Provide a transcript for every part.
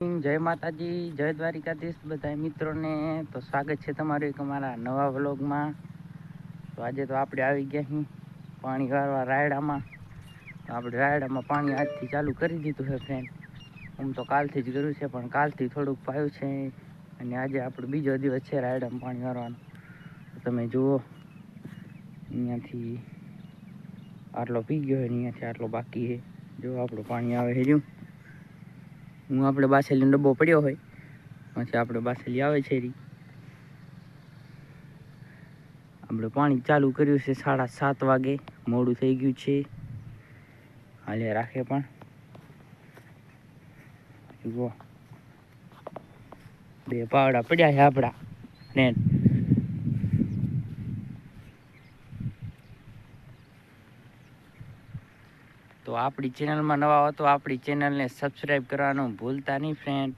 જય માતાજી, જય દ્વારિકાધીશ બધા મિત્રોને. તો સ્વાગત છે તમારું એક અમારા નવા વ્લોગમાં. તો આજે તો આપણે આવી ગયા છીએ પાણી વાળવા રાયડામાં. તો આપણે રાયડામાં પાણી આજથી ચાલુ કરી દીધું છે ફ્રેન્ડ હું તો કાલથી જ કર્યું છે, પણ કાલથી થોડુંક પાયું છે. અને આજે આપણો બીજો દિવસ છે રાયડામાં પાણી વાળવાનો. તો તમે જુઓ અહીંયાથી આટલો પી ગયો અહીંયાથી આટલો બાકી છે જો આપણું પાણી આવે છે હું આપણે બાસેલીનો ડબ્બો પડ્યો હોય પછી આપણે બાસેલી આવે છે રી. આપણે પાણી ચાલુ કર્યું છે સાડા સાત વાગે, મોડું થઈ ગયું છે. હાલે રાખે પણ. જુઓ. બે પાવડા પડ્યા છે આપણા. ને તો આપણી ચેનલમાં નવા હો તો આપણી ચેનલને સબસ્ક્રાઈબ કરવાનું ભૂલતા નહીં ફ્રેન્ડ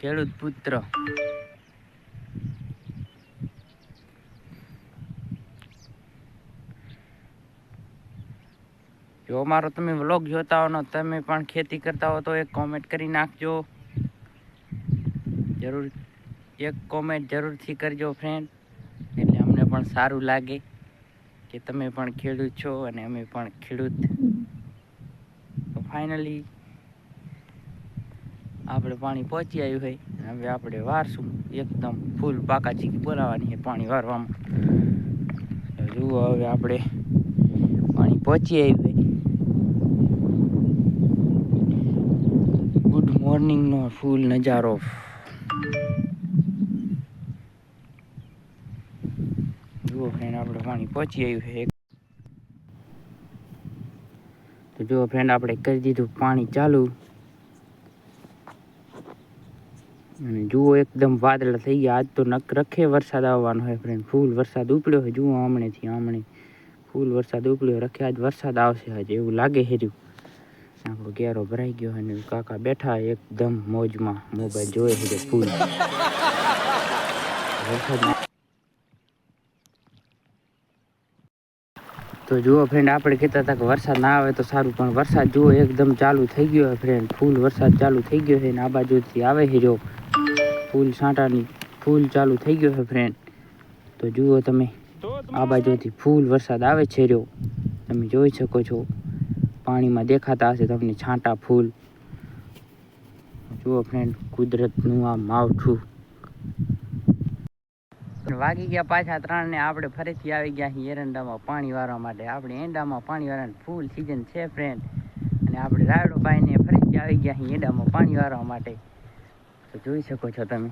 ખેડૂત પુત્ર. જો અમારો તમે વ્લોગ જોતા હો તમે પણ ખેતી કરતા હો તો એક કોમેન્ટ કરી નાખજો. જરૂર, એક કોમેન્ટ જરૂરથી કરજો ફ્રેન્ડ એટલે અમને પણ સારું લાગે. કે તમે પણ ખેડૂત છો અને અમે પણ ખેડૂત. તો ફાઇનલી આપણે પાણી પહોંચી આવ્યું હોય હવે આપણે વારશું. એકદમ ફૂલ પાકા ચીકી બોલાવવાની છે પાણી વારવામાં. જુઓ હવે આપણે પાણી પહોંચી આવ્યું હોય ગુડ મોર્નિંગનો ફૂલ નજારો. જુઓ ફ્રેન્ડ આપણે પાણી પહોંચી આવ્યું છે તો જુઓ ફ્રેન્ડ આપણે કરી દીધું પાણી ચાલુ. અને જુઓ એકદમ વાદળા થઈ ગયા. આજ તો નક રખે વરસાદ આવવાનો હોય ફ્રેન્ડ ફૂલ વરસાદ ઉપડ્યો હોય જુઓ હમણેથી હમણે ફૂલ વરસાદ ઉપડ્યો રખે આજ વરસાદ આવશે હજી એવું લાગે હેર્યું આપણો ઘેરો ભરાઈ ગયો અને કાકા બેઠા એકદમ મોજમાં. મોબાઈલ જોયે છે ફૂલ. વરસાદ તો જુઓ ફ્રેન્ડ આપણે કહેતા હતા કે વરસાદ ના આવે તો સારું પણ વરસાદ જુઓ એકદમ ચાલુ થઈ ગયો છે ફ્રેન્ડ ફૂલ વરસાદ ચાલુ થઈ ગયો છે ને આ બાજુથી આવે છે જો. ફૂલ સાંટાની ફૂલ ચાલુ થઈ ગયો છે ફ્રેન્ડ તો જુઓ તમે આ બાજુથી ફૂલ વરસાદ આવે છે રહ્યો તમે જોઈ શકો છો. પાણીમાં દેખાતા હશે તમને છાંટા ફૂલ. જુઓ ફ્રેન્ડ કુદરતનું આ માવઠું. વાગી ગયા પાછા ત્રણ ને આપણે ફરીથી આવી ગયા છીએ એરંડામાં પાણી વારવા માટે. આપણે એંડામાં પાણી વારવાની ફૂલ સિઝન છે ફ્રેન્ડ અને આપણે રાયડો પાઈને ફરીથી આવી ગયા છીએ એંડામાં પાણી વારવા માટે. તો જોઈ શકો છો તમે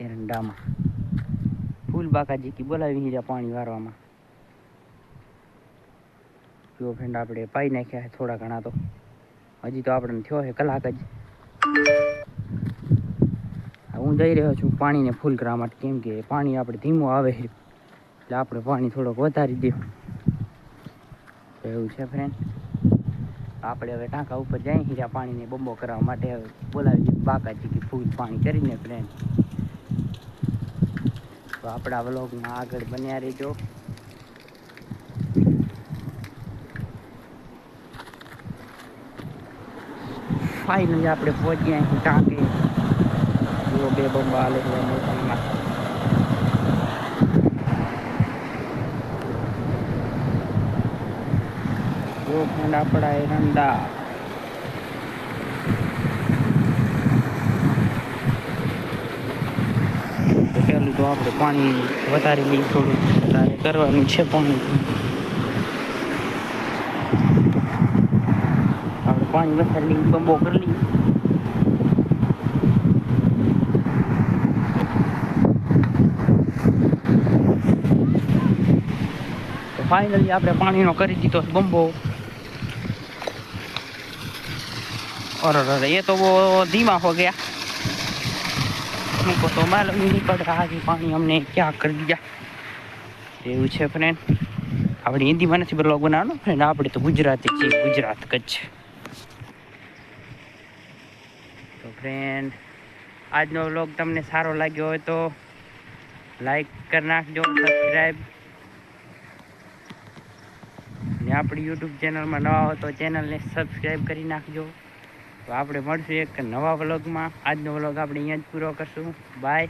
એરંડામાં. ફૂલ બાકાજી કી બોલાવી રહ્યા પાણી વારવામાં. જો ફ્રેન્ડ આપણે પાઈ નાખ્યા થોડા ઘણા તો. હજી તો આપણને થયો છે કલાક જ. હું જઈ રહ્યો છું, પાણીને ફૂલ કરવા માટે કેમ કે પાણી આપણે ધીમું આવે છે. એટલે આપણે પાણી થોડોક વધારી દે એવું છે ફ્રેન્ડ આપણે હવે ટાંકા ઉપર જઈ હીરા પાણીને બમ્બો કરવા માટે હવે બોલાવી દીધું બાકાજી કે ફૂલ પાણી કરીને ફ્રેન્ડ તો આપણા વ્લોગમાં આગળ બન્યા રહેજો. ફાઇનલી આપણે પહોંચ્યા અહીં ટાંકે. જો lang આલે છે મોસમમાં જો ફ્રેન્ડ આપણા એરંડા તો પેલું તો આપણે પાણી વધારે લઈ થોડું વધારે કરવાનું છે પાણી આપણે પાણી વધારે લઈ બંબો કરી લઈએ ફાઇનલી આપણે પાણીનો કરી દીધો છે બંબો અરે અરે ये तो वो धीमा हो गया हमको तो मालूम ही नहीं पड़ रहा कि पानी हमने क्या कर दिया એવું છે ફ્રેન્ડ આપણે હિન્દીમાં નથી બ્લોગ બનાવવાનો ફ્રેન્ડ આપણે તો ગુજરાતી છીએ ગુજરાત કચ્છ તો ફ્રેન્ડ આજનો વ્લોગ તમને સારો લાગ્યો હોય તો લાઈક કરી નાખજો સબસ્ક્રાઈબ ને આપણી યુટ્યુબ ચેનલમાં નવા હો તો ચેનલને સબસ્ક્રાઈબ કરી નાખજો. તો આપણે મળશું એક નવા વ્લોગમાં આજનો વ્લોગ આપણે અહીંયા જ પૂરો કરશું. બાય